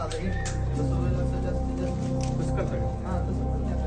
साधं हे जसं होईल असं जास्तीत जास्त? हां तसं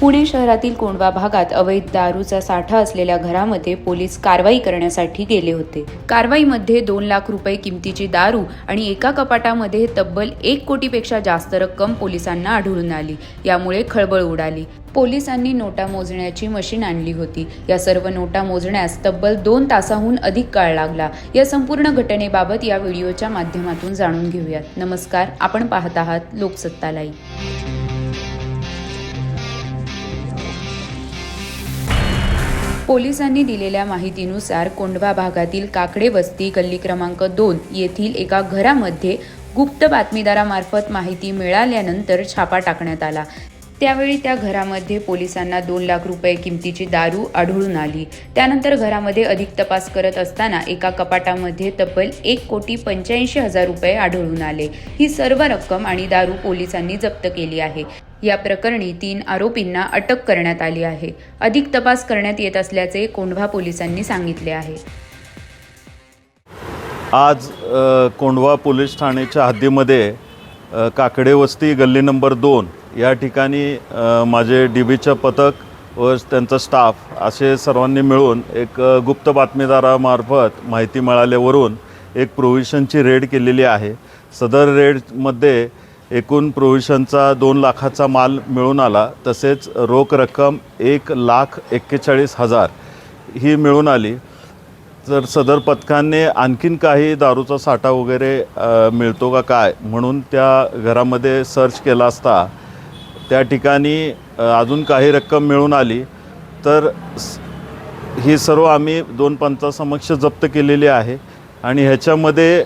पुणे शहरातील कोंडवा भागात अवैध दारूचा साठा असलेल्या घरामध्ये पोलीस कारवाई करण्यासाठी गेले होते. कारवाईमध्ये दोन लाख रुपये किमतीची दारू आणि एका कपाटामध्ये तब्बल एक कोटीपेक्षा जास्त रक्कम पोलिसांना आढळून आली. यामुळे खळबळ उडाली. पोलिसांनी नोटा मोजण्याची मशीन आणली होती. या सर्व नोटा मोजण्यास तब्बल दोन तासाहून अधिक काळ लागला. या संपूर्ण घटनेबाबत या व्हिडिओच्या माध्यमातून जाणून घेऊयात. नमस्कार आपण पाहत आहात लोकसत्ता लाईव्ह पोलिसांनी दिलेल्या माहितीनुसार कोंढवा भागातील काकडे वस्ती गल्ली क्रमांक दोन येथील एका घरामध्ये गुप्त बातमीदारामार्फत माहिती मिळाल्यानंतर छापा टाकण्यात आला. त्यावेळी त्या घरामध्ये पोलिसांना दोन लाख रुपये किमतीची दारू आढळून आली. त्यानंतर घरामध्ये अधिक तपास करत असताना एका कपाटामध्ये तब्बल एक कोटी पंच्याऐंशी हजार रुपये आढळून आले. ही सर्व रक्कम आणि दारू पोलिसांनी जप्त केली आहे. या प्रकरणी तीन आरोपींना अटक करण्यात आली आहे. अधिक तपास करण्यात येत असल्याचे कोंढवा पोलिसांनी सांगितले आहे. आज कोंढवा पोलीस ठाण्याच्या हद्दीमध्ये काकडे वस्ती गल्ली नंबर दोन या ठिकाणी माझे डी बीचं पथक व त्यांचा स्टाफ असे सर्वांनी मिळून एक गुप्त बातमीदारामार्फत माहिती मिळाल्यावरून एक प्रोव्हिशनची रेड केलेली आहे. सदर रेडमध्ये एकूण प्रोव्हिशनचा दोन लाखाचा माल मिळून आला. तसेच रोख रक्कम एक लाख एक्केचाळीस हजार ही मिळून आली. तर सदर पथकाने आणखीन काही दारूचा साठा वगैरे मिळतो का काय? म्हणून त्या घरामध्ये सर्च केला असता त्या ठिकाणी अजून काही रक्कम मिळून आली तर ही सर्व आम्ही दोन पंचासमक्ष जप्त केलेली आहे आणि ह्याच्यामध्ये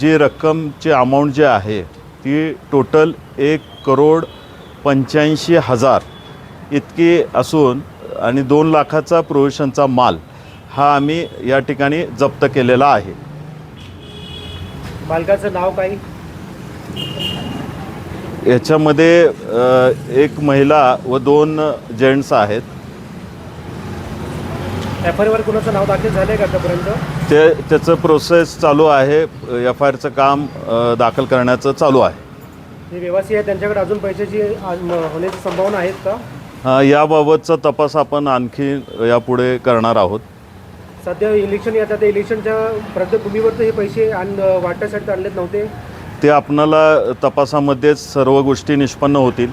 जी रक्कमची अमाऊंट जी आहे ती टोटल एक करोड पंच्याऐंशी हजार इतकी असून आणि दोन लाखाचा प्रोव्हिशनचा माल हा आम्ही या ठिकाणी जप्त केलेला आहे. मालकाचं नाव काही याच्यामध्ये एक महिला व दोन जेंट्स आहेत. एफ आय वर कुणाचं नाव दाखल झालं आहे का आतापर्यंत? ते त्याचं प्रोसेस चालू आहे. एफ आय आरचं काम दाखल करण्याचं चालू आहे. जे व्यवसायी आहे त्यांच्याकडे अजून पैशाची आज म- होण्याची संभावना आहेत का? अ, याबाबतचा तपास आपण आणखी यापुढे करणार आहोत. सध्या इलेक्शन येतात त्या इलेक्शनच्या प्रत्यभूमीवर तर हे पैसे आण वाटण्यासाठी आणलेत नव्हते. ते आपणाला तपासामध्येच सर्व गोष्टी निष्पन्न होतील.